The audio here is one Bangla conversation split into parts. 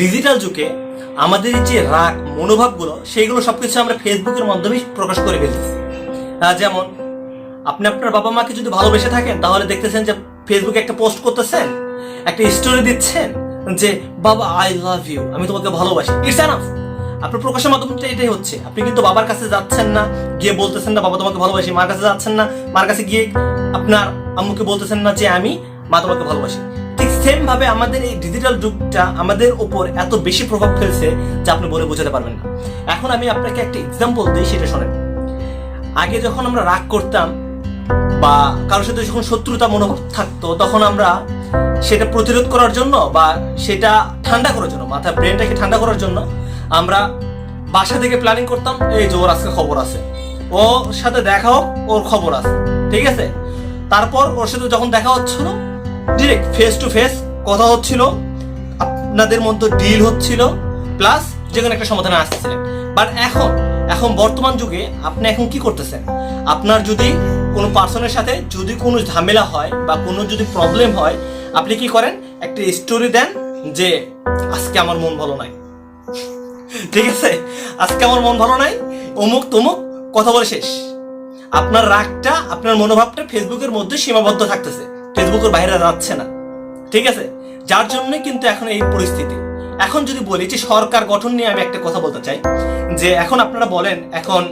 ডিজিটাল যুগে আমাদের যে রাগ, মনোভাবগুলো, সেইগুলো সবকিছু আমরা ফেসবুকের মাধ্যমেই প্রকাশ করে ফেলতেছি। যেমন, আপনি আপনার বাবা মাকে যদি ভালোবেসে থাকেন, তাহলে দেখতেছেন যে ফেসবুকে একটা পোস্ট করতেছেন, একটা স্টোরি দিচ্ছেন যে, বাবা আই লাভ ইউ আমি তোমাকে ভালোবাসি। ইটস এনাফ আপনার প্রকাশের মাধ্যমটা এটাই হচ্ছে। আপনি কিন্তু বাবার কাছে যাচ্ছেন না, গিয়ে বলতেছেন না, বাবা, তোমাকে ভালোবাসি। মার কাছে যাচ্ছেন না, মার কাছে গিয়ে আপনার আম্মুকে বলতেছেন না যে, আমি মা, তোমাকে ভালোবাসি। সেম ভাবে আমাদের এই ডিজিটাল যুগটা আমাদের উপর এত বেশি প্রভাব ফেলছে যা আপনি বলে বোঝাতে পারবেন না। এখন আমি আপনাকে একটা এক্সাম্পল দিই, সেটা শোনেন। আগে যখন আমরা রাগ করতাম বা কারোর সাথে যখন শত্রুতা মনোভাব থাকতো, তখন আমরা সেটা প্রতিরোধ করার জন্য বা সেটা ঠান্ডা করার জন্য মাথা ব্রেনটাকে ঠান্ডা করার জন্য আমরা বাসা থেকে প্ল্যানিং করতাম, এই যে ওর আজকে খবর আছে। ওর সাথে দেখা হোক, ওর খবর আছে। ঠিক আছে? তারপর ওর সাথে যখন দেখা হচ্ছিল ডিরেক্ট ফেস টু ফেস কথা হচ্ছিল, আপনাদের মধ্যে ডিল হচ্ছিল প্লাস যে কোনো একটা সমাধানে আসতেছিলেন। বাট এখন এখন বর্তমান যুগে আপনি এখন কি করতেছেন? আপনার যদি কোনো পার্সনের সাথে যদি কোনো ঝামেলা হয় বা কোনো যদি প্রবলেম হয়, আপনি কি করেন? একটা স্টোরি দেন যে, আজকে আমার মন ভালো নাই। ঠিক আছে? আজকে আমার মন ভালো নাই, অমুক তমুক, কথা বলে শেষ। আপনার রাগটা, আপনার মনোভাবটা ফেসবুকের মধ্যে সীমাবদ্ধ থাকতেছে। ফেসবুকের বাইরে যাচ্ছে না। ঠিক আছে? যার জন্য কিন্তু এখন এই পরিস্থিতি। এখন যদি বলি যে সরকার গঠন নিয়ে আমি একটা কথা বলতে চাই, যে এখন আপনারা বলেন, এখন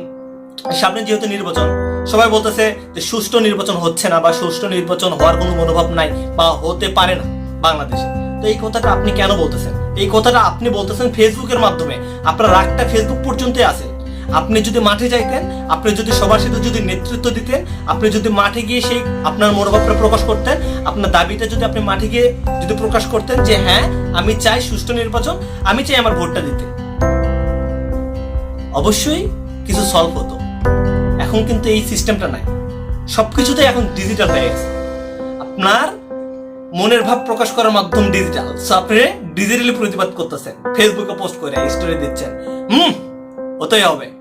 সামনে যেহেতু নির্বাচন, সবাই বলতেছে যে সুষ্ঠু নির্বাচন হচ্ছে না বা সুষ্ঠু নির্বাচন হওয়ার কোনো মনোভাব নাই বা হতে পারে না বাংলাদেশে। তো এই কথাটা আপনি কেন বলতেছেন? এই কথাটা আপনি বলতেছেন ফেসবুকের মাধ্যমে। আপনার রাগটা ফেসবুক পর্যন্তই আছে। আপনি যদি মাঠে যাইতেন, আপনি যদি সবার সাথে যদি নেতৃত্ব দিতেন, আপনি যদি মাঠে গিয়ে সেই আপনার মনোভাবটা প্রকাশ করতেন, আপনার দাবিটা যদি আপনি মাঠে গিয়ে যদি প্রকাশ করতেন যে হ্যাঁ আমি চাই সুষ্ঠু নির্বাচন, আমি চাই আমার ভোটটা দিতে। অবশ্যই কিছু সলভ হতো। এখন কিন্তু এই সিস্টেমটা নাই। সবকিছুতে এখন ডিজিটাল হয়ে গেছে। আপনার মনের ভাব প্রকাশ করার মাধ্যম ডিজিটাল সো আপনি ডিজিটালি প্রতিবাদ করতেছেন। ফেসবুকে পোস্ট করে স্টোরি দিচ্ছেন। হুম? 我邓耀伟